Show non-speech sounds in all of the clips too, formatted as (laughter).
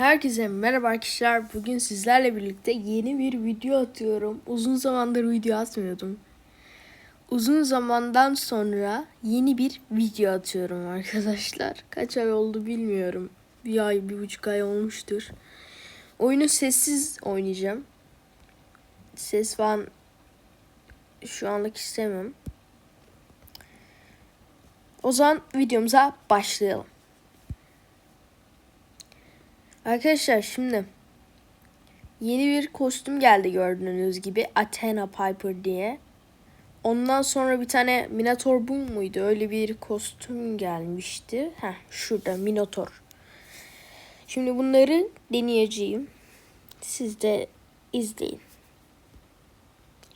Herkese merhaba arkadaşlar. Bugün sizlerle birlikte yeni bir video atıyorum. Uzun zamandır video atmıyordum. Uzun zamandan sonra yeni bir video atıyorum arkadaşlar. (laughs) Kaç ay oldu bilmiyorum. Bir ay, bir buçuk ay olmuştur. Oyunu sessiz oynayacağım. Ses falan şu anlık istemem. O zaman videomuza başlayalım. Arkadaşlar şimdi yeni bir kostüm geldi gördüğünüz gibi Athena Piper diye. Ondan sonra bir tane Minotaur Boom muydu? Öyle bir kostüm gelmişti. Heh, şurada Minotaur. Şimdi bunları deneyeceğim. Siz de izleyin.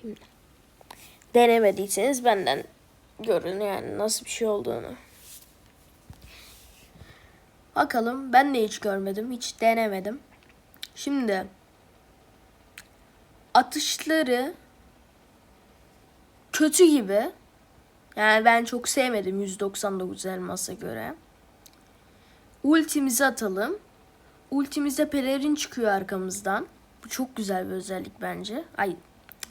Şimdi denemediyseniz benden görün yani nasıl bir şey olduğunu. Bakalım ben de hiç görmedim. Hiç denemedim. Şimdi atışları kötü gibi. Yani ben çok sevmedim 199 elmasa göre. Ultimizi atalım. Ultimizde pelerin çıkıyor arkamızdan. Bu çok güzel bir özellik bence. Ay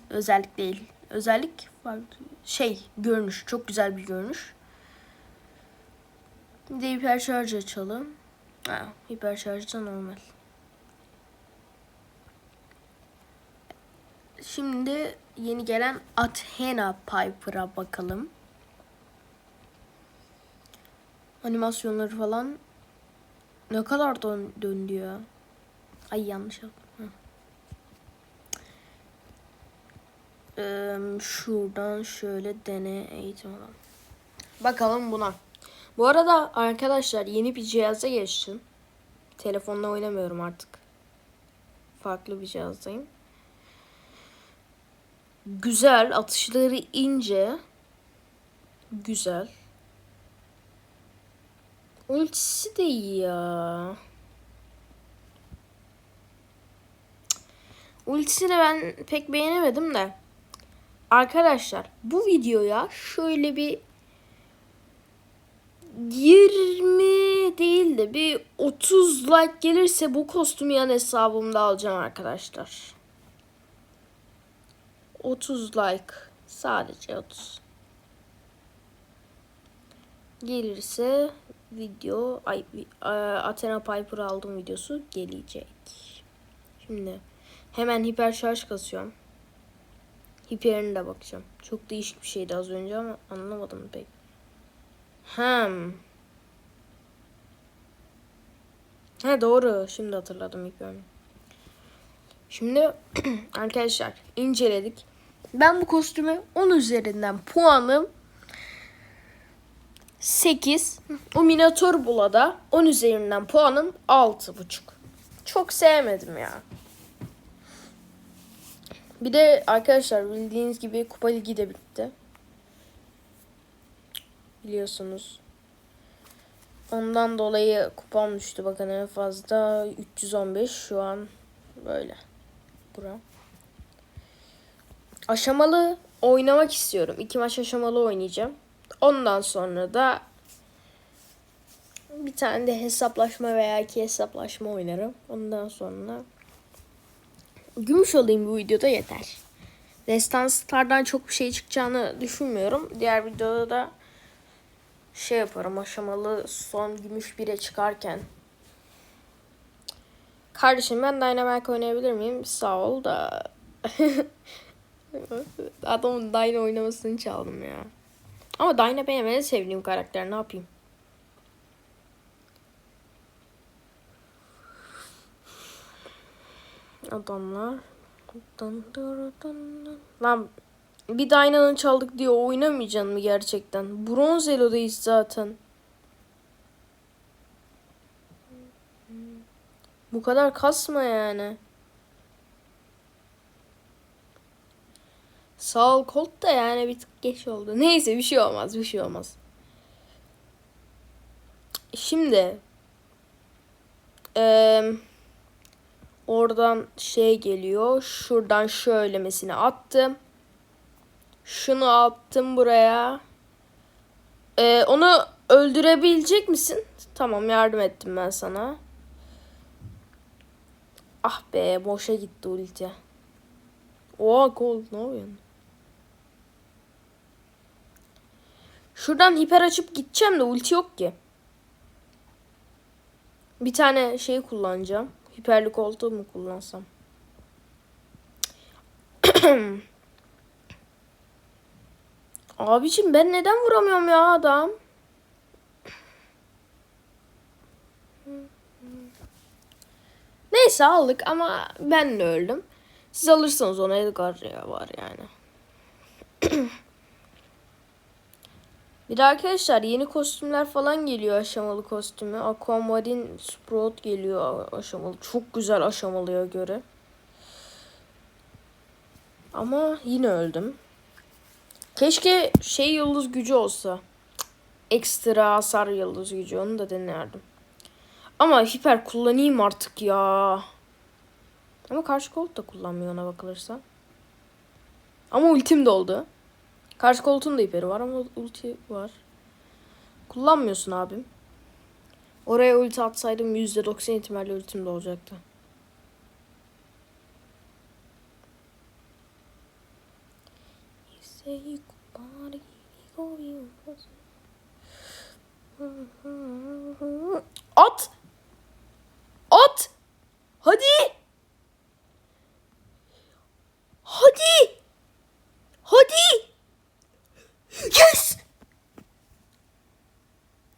özellik değil. Özellik. Şey görünüş. Çok güzel bir görünüş. Bir de hiper şarj açalım. Ha, hiper şarj da normal. Şimdi yeni gelen Athena Piper'a bakalım. Animasyonları falan ne kadar dön döndü ya. Ay yanlış yaptım. Ee, şuradan şöyle dene eğitim alalım. Bakalım buna. Bu arada arkadaşlar yeni bir cihaza geçtim. Telefonla oynamıyorum artık. Farklı bir cihazdayım. Güzel, atışları ince. Güzel. Ultisi de iyi ya. Ultisini ben pek beğenemedim de. Arkadaşlar bu videoya şöyle bir 20 değil de bir 30 like gelirse bu kostümü yan hesabımda alacağım arkadaşlar. 30 like. Sadece 30. Gelirse video ay Athena Piper aldım videosu gelecek. Şimdi hemen hiper şarj kasıyorum. Hiperine de bakacağım. Çok değişik bir şeydi az önce ama anlamadım pek. Hem. Ha doğru. Şimdi hatırladım ilk önce. Şimdi (clears throat) arkadaşlar inceledik. Ben bu kostüme 10 üzerinden puanım 8. O Minotaur Bula'da 10 üzerinden puanım 6.5. Çok sevmedim ya. Bir de arkadaşlar bildiğiniz gibi Kupa Ligi de bitti biliyorsunuz. Ondan dolayı kupam düştü. Bakın en fazla 315 şu an böyle. Bura. Aşamalı oynamak istiyorum. İki maç aşamalı oynayacağım. Ondan sonra da bir tane de hesaplaşma veya iki hesaplaşma oynarım. Ondan sonra gümüş olayım bu videoda yeter. Destanslardan çok bir şey çıkacağını düşünmüyorum. Diğer videoda da şey yaparım aşamalı son gümüş bire çıkarken. Kardeşim ben Dynamite oynayabilir miyim? Sağ ol da. (laughs) Adamın Dyna oynamasını çaldım ya. Ama Dyna benim en sevdiğim karakter ne yapayım? Adamlar. Lan bir Dyna'nın çaldık diye oynamayacaksın mı gerçekten? Bronz Elo'dayız zaten. Bu kadar kasma yani. Sağ ol Colt da yani bir tık geç oldu. Neyse bir şey olmaz bir şey olmaz. Şimdi eee oradan şey geliyor. Şuradan şöylemesini attım. Şunu attım buraya. Ee, onu öldürebilecek misin? Tamam yardım ettim ben sana. Ah be boşa gitti ulti. Oha gol ne yapıyorsun? Şuradan hiper açıp gideceğim de ulti yok ki. Bir tane şey kullanacağım. Hiperli koltuğu mu kullansam? (clears throat) Abicim ben neden vuramıyorum ya adam? Neyse aldık ama ben de öldüm. Siz alırsanız ona Edgar ya var yani. (clears throat) Bir de arkadaşlar yeni kostümler falan geliyor aşamalı kostümü. Aquamarine Sprout geliyor aşamalı. Çok güzel aşamalıya göre. Ama yine öldüm. Keşke şey yıldız gücü olsa. Ekstra hasar yıldız gücü onu da denerdim. Ama hiper kullanayım artık ya. Ama karşı kolt da kullanmıyor ona bakılırsa. Ama ultim doldu. Karşı koltuğun da hiperi var ama ulti var. Kullanmıyorsun abim. Oraya ulti atsaydım %90 ihtimalle ultim de olacaktı. At! At! Hadi! Hadi! Hadi! Yes!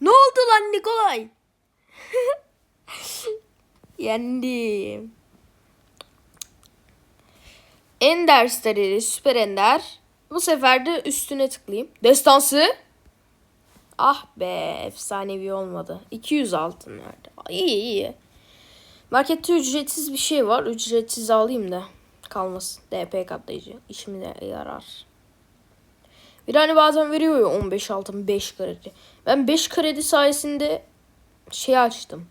Ne oldu lan Nikolay? (laughs) Yendim. Ender stareri süper ender. Bu sefer de üstüne tıklayayım. Destansı. Ah be efsanevi olmadı. 200 altın verdi. İyi iyi. Markette ücretsiz bir şey var. Ücretsiz alayım da kalmasın. DP katlayıcı. İşime yarar. Bir hani bazen veriyor ya 15 altın 5 kredi. Ben 5 kredi sayesinde şey açtım.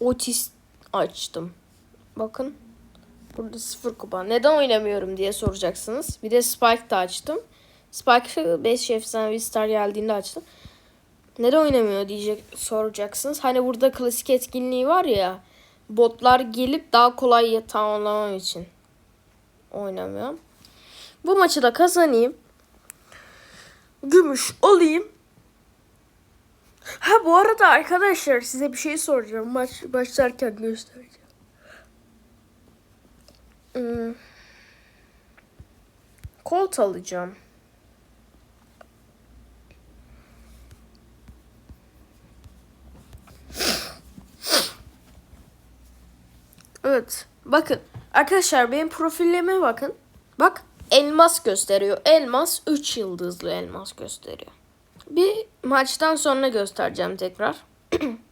Otis açtım. Bakın. Burada sıfır kupa. Neden oynamıyorum diye soracaksınız. Bir de Spike da açtım. Spike'ı 5 efsanevi star geldiğinde açtım. Neden oynamıyor diyecek soracaksınız. Hani burada klasik etkinliği var ya. Botlar gelip daha kolay tamamlamam için oynamıyorum. Bu maçı da kazanayım. Gümüş olayım. Ha bu arada arkadaşlar size bir şey soracağım. Maç başlarken göstereceğim. Hmm. Kolt alacağım. Evet. Bakın. Arkadaşlar benim profilime bakın. Bak elmas gösteriyor. Elmas 3 yıldızlı elmas gösteriyor. Bir maçtan sonra göstereceğim tekrar. (clears throat)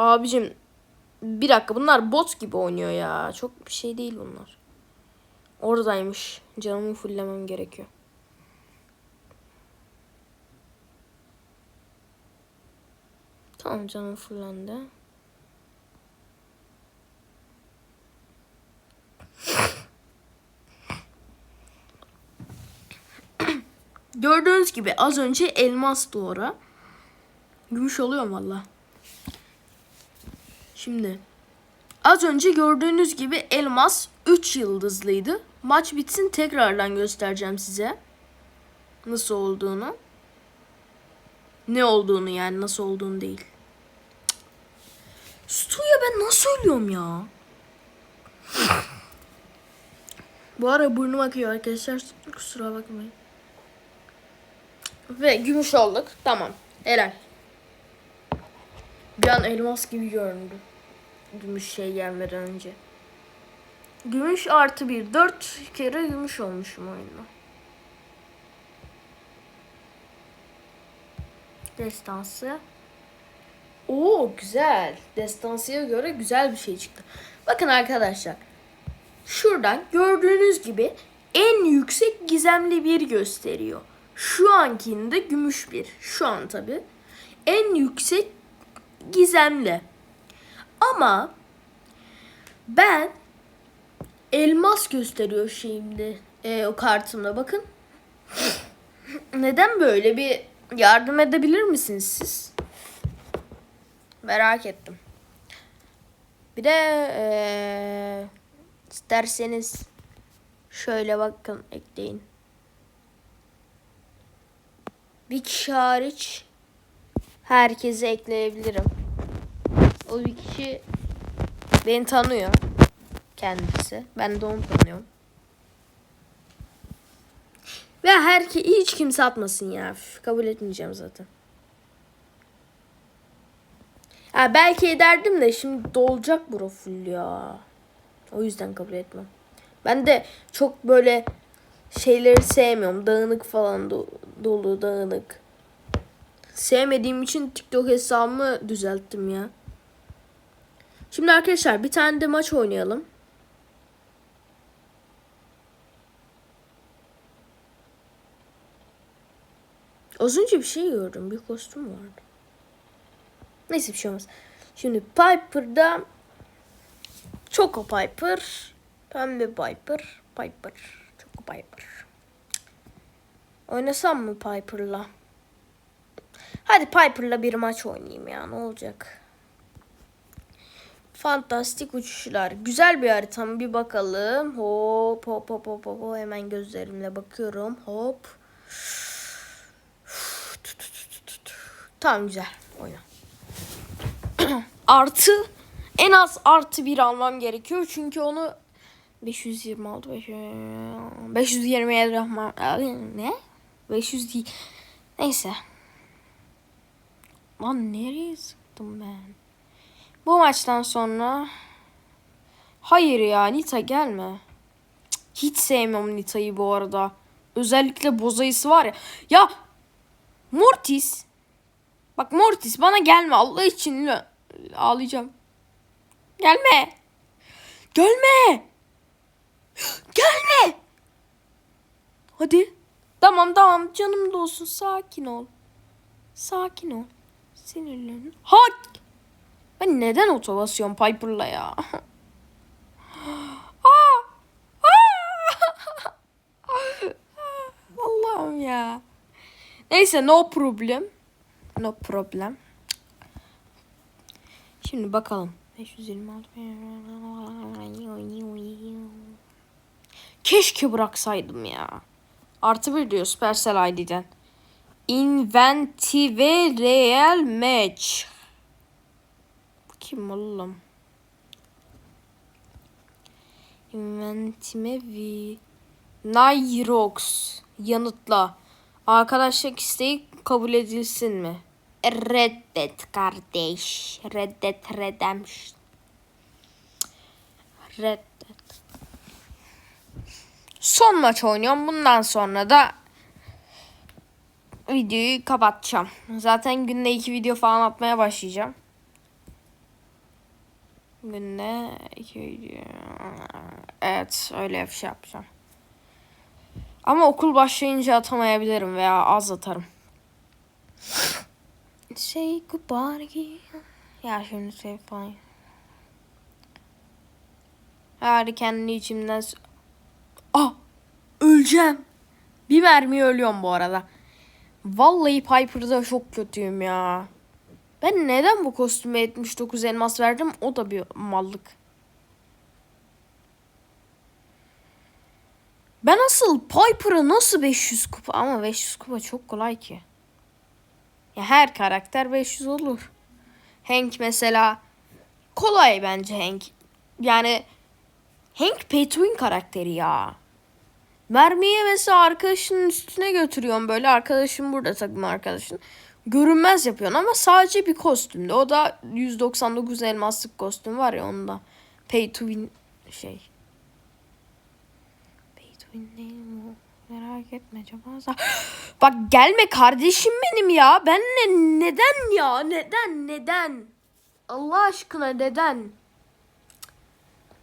Abicim bir dakika bunlar bot gibi oynuyor ya. Çok bir şey değil bunlar. Oradaymış. Canımı fullemem gerekiyor. Tamam canım fullendi. (coughs) Gördüğünüz gibi az önce elmas doğru. Gümüş oluyor valla. Şimdi az önce gördüğünüz gibi elmas 3 yıldızlıydı. Maç bitsin tekrardan göstereceğim size. Nasıl olduğunu. Ne olduğunu yani nasıl olduğunu değil. Stu'ya ben nasıl ölüyorum ya? Bu ara burnum akıyor arkadaşlar. Kusura bakmayın. Ve gümüş olduk. Tamam. Helal. Bir an elmas gibi göründü. Gümüş şey gelmeden önce. Gümüş artı bir. Dört kere gümüş olmuşum oyunda. Destansı. Oo güzel. Destansıya göre güzel bir şey çıktı. Bakın arkadaşlar. Şuradan gördüğünüz gibi en yüksek gizemli bir gösteriyor. Şu ankinde gümüş bir. Şu an tabi. En yüksek gizemli. Ama ben elmas gösteriyor şeyimde. E, o kartımda bakın. neden böyle bir yardım edebilir misiniz siz? Merak ettim. Bir de eee, isterseniz şöyle bakın ekleyin. Bir kişi hariç herkese ekleyebilirim. Kişi beni tanıyor kendisi. Ben de onu tanıyorum. Ve her hiç kimse atmasın ya. Üf, kabul etmeyeceğim zaten. Ha, belki ederdim de şimdi dolacak bura full ya. O yüzden kabul etmem. Ben de çok böyle şeyleri sevmiyorum. Dağınık falan do- dolu dağınık. Sevmediğim için TikTok hesabımı düzelttim ya. Şimdi arkadaşlar bir tane de maç oynayalım. Az önce bir şey gördüm. Bir kostüm vardı. Neyse bir şey olmaz. Şimdi Piper'da Choco Piper, Pembe Piper, Piper, Choco Piper. Oynasam mı Piper'la? Hadi Piper'la bir maç oynayayım ya ne olacak? Fantastik uçuşlar. Güzel bir harita bir bakalım. Hop hop hop hop hop. Hemen gözlerimle bakıyorum. Hop. Tamam güzel. Oyna. (clears throat) artı en az artı bir almam gerekiyor. Çünkü onu 526 527 Rahman ne? 500 değil. Neyse. Lan ben? Bu maçtan sonra Hayır ya Nita gelme. Hiç sevmiyorum Nita'yı bu arada. Özellikle bozayısı var ya. Ya Mortis. Bak Mortis bana gelme Allah için ağlayacağım. Gelme. Gelme. Gelme. Hadi. Tamam tamam canım da olsun sakin ol. Sakin ol. Sinirlerin. Hak. Ben neden oto basıyorum Piper'la ya? Allah'ım ya. Neyse no problem. No problem. Şimdi bakalım. 526. Keşke bıraksaydım ya. Artı bir diyor Supercell ID'den. Inventive Real Match. Kim oğlum? Inventime V. Yanıtla. Arkadaşlık isteği kabul edilsin mi? Reddet kardeş. Reddet redemption. Reddet. Son maç oynuyorum. Bundan sonra da videoyu kapatacağım. Zaten günde iki video falan atmaya başlayacağım. Günde iki. Evet öyle bir şey yapacağım. Ama okul başlayınca atamayabilirim veya az atarım. Say goodbye. Ya şimdi şey falan. Hadi kendi içimden... Ah! Öleceğim. Bir mermi ölüyorum bu arada. Vallahi Piper'da çok kötüyüm ya. Ben neden bu kostüme 79 elmas verdim? O da bir mallık. Ben asıl Piper'a nasıl 500 kupa ama 500 kupa çok kolay ki. Ya her karakter 500 olur. Hank mesela kolay bence Hank. Yani Hank pay to win karakteri ya. Mermiyi mesela arkadaşının üstüne götürüyorsun böyle. Arkadaşın burada takım arkadaşın. Görünmez yapıyorsun ama sadece bir kostümde. O da 199 elmaslık kostüm var ya onda. Pay to win şey. Pay to win değil? Merak etme acaba. (gasps) Bak gelme kardeşim benim ya. Ben ne, neden ya? Neden? Neden? Allah aşkına neden?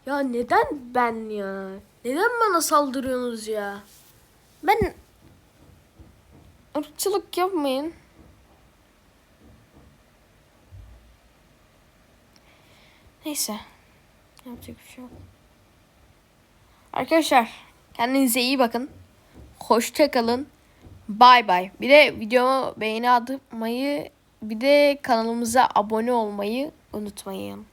Ya neden ben ya? Neden bana saldırıyorsunuz ya? Ben ırkçılık yapmayın. Neyse. Yapacak bir şey yok. Arkadaşlar kendinize iyi bakın. Hoşça kalın. Bay bay. Bir de videomu beğeni atmayı bir de kanalımıza abone olmayı unutmayın.